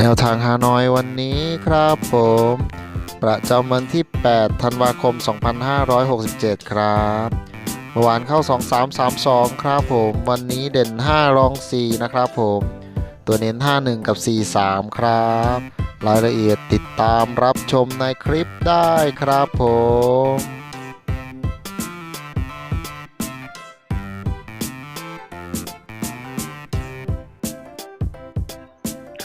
แนวทางฮานอยวันนี้ครับผม ประจำวันที่ 8 ธันวาคม 2567 ครับเมื่อวานเข้า 2332 ครับผม วันนี้เด่น 5 รอง 4 นะครับผม ตัวเน้น 51 กับ 43 ครับ รายละเอียดติดตามรับชมในคลิปได้ครับผม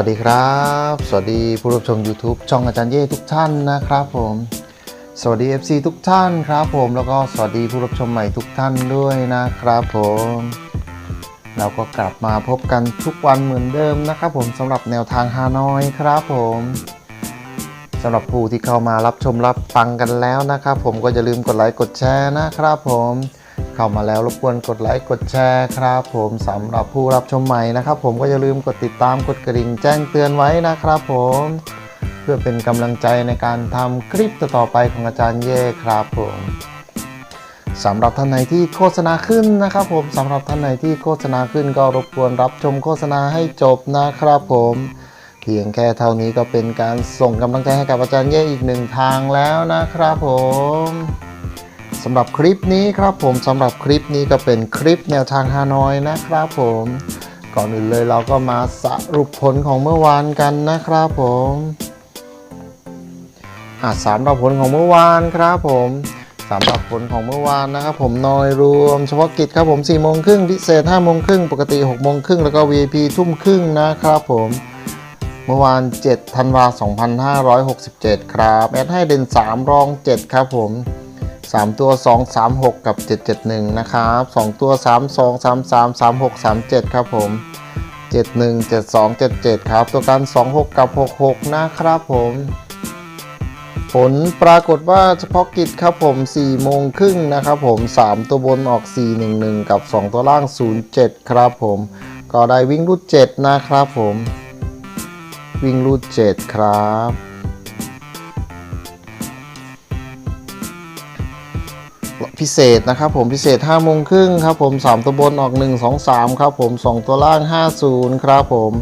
วัสดีครับ สวัสดีผู้รับชม YouTube ช่องอาจารย์เย่ทุกท่านนะครับผม สวัสดี FC ทุกท่านครับผมแล้วก็สวัสดีผู้รับชมใหม่ทุกท่านด้วยนะครับผม เราก็กลับมาพบกันทุกวันเหมือนเดิมนะครับผมสำหรับแนวทางฮานอยครับผมสำหรับผู้ที่เข้ามารับชมรับฟังกันแล้วนะครับผมก็อย่าลืมกดไลค์กดแชร์นะครับผม เข้ามาแล้วรบกวนกดไลค์กดแชร์ครับผมสำหรับผู้รับชมใหม่นะครับ ผมก็อย่าลืมกดติดตามกดกระดิ่งแจ้งเตือนไว้นะครับผมเพื่อเป็นกำลังใจในการทำคลิปต่อไปของอาจารย์เย่ครับผมสำหรับท่านไหนที่โฆษณาขึ้นนะครับ ผมสำหรับท่านไหนที่โฆษณาขึ้นก็รบกวนรับชมโฆษณาให้จบนะครับผมเพียงแค่เท่านี้ก็เป็นการส่งกำลังใจให้กับอาจารย์เย่อีกหนึ่งทางแล้วนะครับผม สำหรับคลิปนี้ครับผมสำหรับคลิปนี้ก็เป็นคลิปแนวทางฮานอยนะครับผม ก่อนอื่นเลยเราก็มาสรุปผลของเมื่อวานกันนะครับผมอะสำหรับผลของเมื่อวานครับผมสำหรับผลของเมื่อวานนะครับผมนอยรวมเฉพาะกิจครับผม4โมงครึ่งพิเศษ5โมงครึ่งปกติ6โมงครึ่งแล้วก็ VIP ทุ่มครึ่งนะครับผมเมื่อวาน7ธันวา2567 ครับ แอดให้เด่น 3 รอง 7 ครับผม 3 ตัว 2 3 6 กับ 771 นะครับ2ตัว 3 2 3 3 3 6 3 7 ครับผม 71 72 77 ครับ ตัวกัน26 กับ 66 นะครับผม ผลปรากฏว่าเฉพาะกิจครับผม4โมงครึ่งนะครับผม 3 ตัวบนออก 411 กับ 2 ตัวล่าง 07 ครับผม ก็ได้วิ่งรูด7นะครับผม วิ่งรูด7ครับ พิเศษนะครับผมพิเศษ5โมงครึ่งครับผม 3 ตัวบนออก 1 2 3 ครับผม 2 ตัวล่าง 50 ครับผม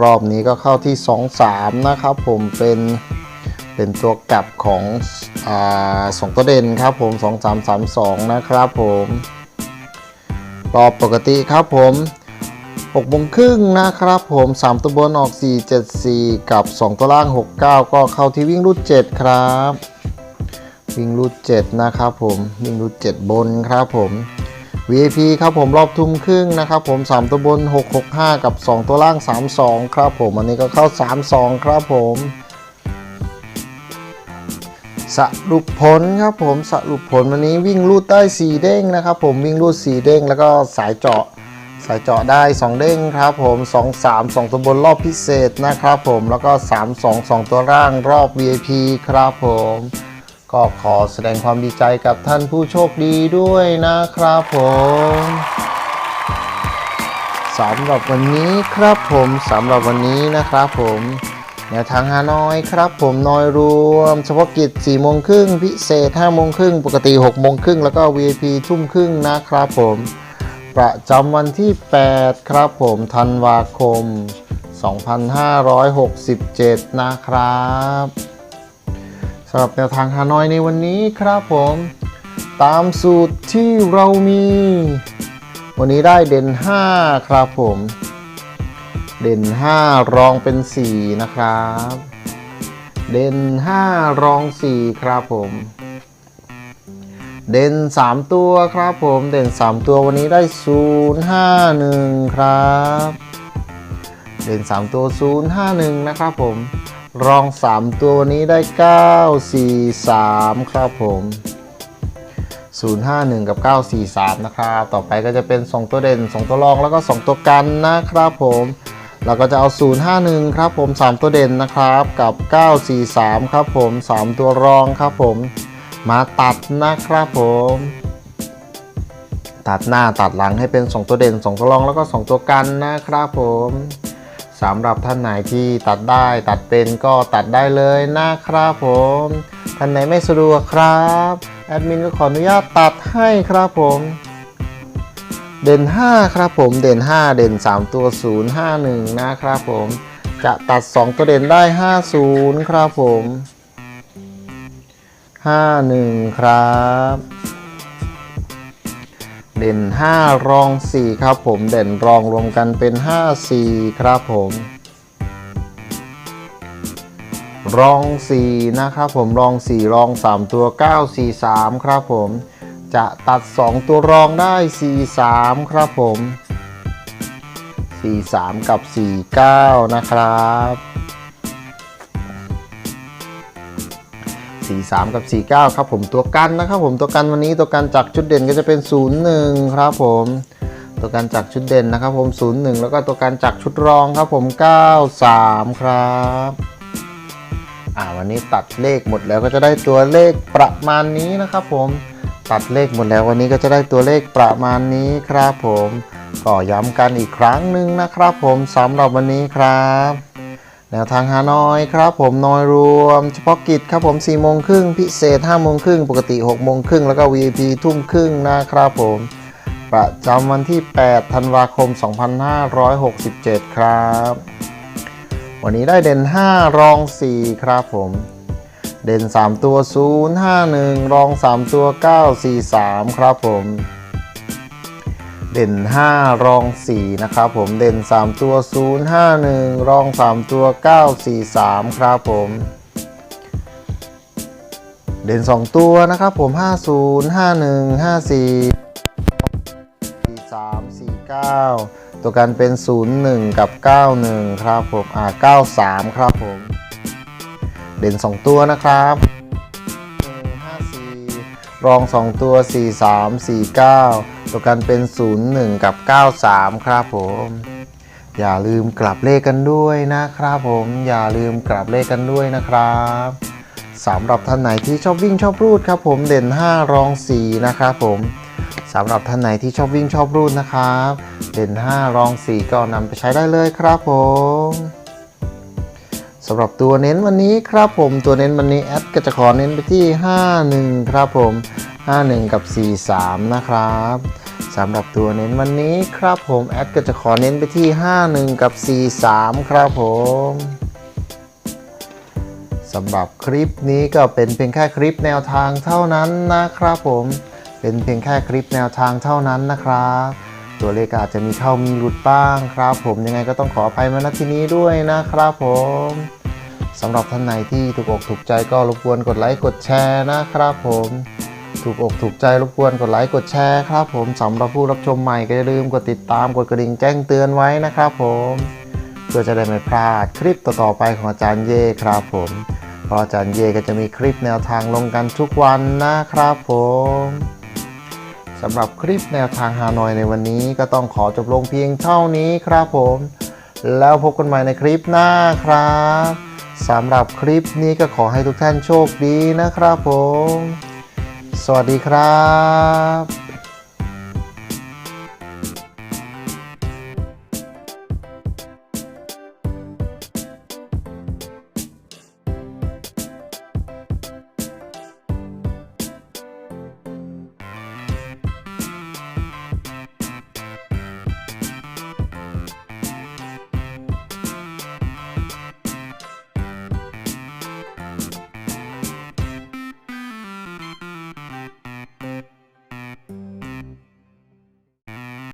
รอบนี้ก็เข้าที่ 2 3 นะครับผมเป็นเป็นตัวกลับของอสองตัวเด่นครับผม 2 3 3 2 นะครับผมรอบปกติครับผม6โมงครึ่งนะครับผม 3 ตัวบนออก 4 7 4 กับ 2 ตัวล่าง 69 ก็เข้าที่วิ่งรูด7ครับ วิ่งรูด7นะครับผมวิ่งรูด7 บนครับผม VIP ครับผมรอบทุ่มครึ่งนะครับผม 3 ตัวบน 665 กับ 2 ตัวล่าง 32 ครับผม อันนี้ก็เข้า 32 ครับผมสรุปผลครับผมสรุปผลวันนี้วิ่งรูดได้4เด้งนะครับผมวิ่งรูด4เด้งแล้วก็สายเจาะสายเจาะได้ 2 เด้งครับผม 2 3 2 ตัวบนรอบพิเศษนะครับผมแล้วก็ 3 2 2 ตัวล่างรอบ VIP ครับผม ก็ขอแสดงความดีใจกับท่านผู้โชคดีด้วยนะครับผมสำหรับวันนี้ครับผมสำหรับวันนี้นะครับผมแนวทางฮานอยครับผมนอยรวม เฉพาะกิจ4โมงครึ่งพิเศษ5โมงครึ่งปกติ6โมงครึ่งแล้วก็ VIP ทุ่มครึ่งนะครับผม ประจำวันที่ 8 ครับผมธันวาคม 2567 นะครับ สำหรับแนวทางฮานอยในวันนี้ครับผม ตามสูตรที่เรามี วันนี้ได้เด่น 5 ครับผม เด่น 5 รองเป็น 4 นะครับ เด่น 5 รอง 4 ครับผม เด่น 3 ตัวครับผม เด่น 3 ตัววันนี้ได้ 0 5 1 ครับ เด่น 3 ตัว 0 5 1 นะครับผม รอง 3 ตัววันนี้ได้ 9 4 3 ครับผม 051 กับ 943 นะครับ ต่อไปก็จะเป็น 2 ตัวเด่น 2 ตัวรองแล้วก็ 2 ตัวกันนะครับผมเราก็จะเอา 051 ครับผม 3 ตัวเด่นนะครับ กับ 943 ครับผม 3 ตัวรองครับผม มาตัดนะครับผม ตัดหน้าตัดหลังให้เป็น 2 ตัวเด่น 2 ตัวรองแล้วก็ 2 ตัวกันนะครับผม สำหรับท่านไหนที่ตัดได้ตัดเป็นก็ตัดได้เลยนะครับผม ท่านไหนไม่สะดวกครับ แอดมินก็ขออนุญาตตัดให้ครับผม เด่น 5 ครับผมเด่น 5 เด่น 3 ตัว 0 5 1 นะครับผม จะตัด 2 ตัวเด่นได้ 50 ครับผม 51 ครับ เด่น 5 รอง 4 ครับผมเด่นรองรวมกันเป็น 5 4 ครับผม รอง 4 นะครับผมรอง 4 รอง 3 ตัว 9 4 3 ครับผม จะตัด 2 ตัวรองได้ 4 3 ครับผม 4 3 กับ 4 9 นะครับ 43 กับ 49 ครับผมตัวกันนะครับผมตัวกันวันนี้ตัวกันจากชุดเด่นก็จะเป็น 01 ครับผมตัวกันจากชุดเด่นนะครับผม 01 แล้วก็ตัวกันจากชุดรองครับผม 93 ครับอ่าวันนี้ตัดเลขหมดแล้วก็จะได้ตัวเลขประมาณนี้นะครับผมตัดเลขหมดแล้ววันนี้ก็จะได้ตัวเลขประมาณนี้ครับผมก็ย้ำกันอีกครั้งหนึ่งนะครับผมสำหรับวันนี้ครับ แนวทางฮานอยครับผมนอยรวม เฉพาะกิจครับผม4โมงครึ่งพิเศษ5โมงครึ่งปกติ6โมงครึ่งแล้วก็ VIP ทุ่มครึ่งนะครับผม ประจำวันที่ 8 ธันวาคม 2567 ครับ วันนี้ได้เด่น 5 รอง 4 ครับผม เด่น 3 ตัว 0 5 1 รอง 3 ตัว 9 4 3 ครับผม เด่น 5 รอง 4 นะครับผมเด่น 3 ตัว 0 5 1 รอง 3 ตัว 9 4 3 ครับผม เด่น 2 ตัวนะครับผม 50 51 54 43 49 ตัวกันเป็น 01 กับ 91 ครับผมอ่า93 ครับผม เด่น 2 ตัวนะครับ54รอง 2 ตัว 43 49 ตัวกันเป็น 01 กับ 93 ครับผม อย่าลืมกลับเลขกันด้วยนะครับผม อย่าลืมกลับเลขกันด้วยนะครับสำหรับท่านไหนที่ชอบวิ่งชอบรูดครับผมเด่น 5 รอง 4 นะครับผมสำหรับท่านไหนที่ชอบวิ่งชอบรูดนะครับ เด่น 5 รอง 4 ก็นำไปใช้ได้เลยครับผมสำหรับตัวเน้นวันนี้ครับผมตัวเน้นวันนี้แอดก็จะขอเน้นไปที่ 51 ครับผม 51 กับ 43 นะครับ สำหรับตัวเน้นวันนี้ครับผมแอดก็จะขอเน้นไปที่ 51 กับ 43 ครับผมสำหรับคลิปนี้ก็เป็นเพียงแค่คลิปแนวทางเท่านั้นนะครับผม เป็นเพียงแค่คลิปแนวทางเท่านั้นนะครับ ตัวเลขอาจจะมีเข้ามีหลุดบ้างครับ ผมยังไงก็ต้องขออภัยมาณที่นี้ด้วยนะครับผมสำหรับท่านไหนที่ถูกอกถูกใจก็รบกวนกดไลค์กดแชร์นะครับผม ถูกอกถูกใจรบกวนกดไลค์กดแชร์ครับผมสำหรับผู้รับชมใหม่ก็อย่าลืมกดติดตามกดกระดิ่งแจ้งเตือนไว้นะครับผมเพื่อจะได้ไม่พลาดคลิปต่อๆไปของอาจารย์เย่ครับผมเพราะอาจารย์เย่ก็จะมีคลิปแนวทางลงกันทุกวันนะครับผมสำหรับคลิปแนวทางฮานอยในวันนี้ก็ต้องขอจบลงเพียงเท่านี้ครับผม แล้วพบกันใหม่ในคลิปหน้าครับสำหรับคลิปนี้ก็ขอให้ทุกท่านโชคดีนะครับผม สวัสดีครับ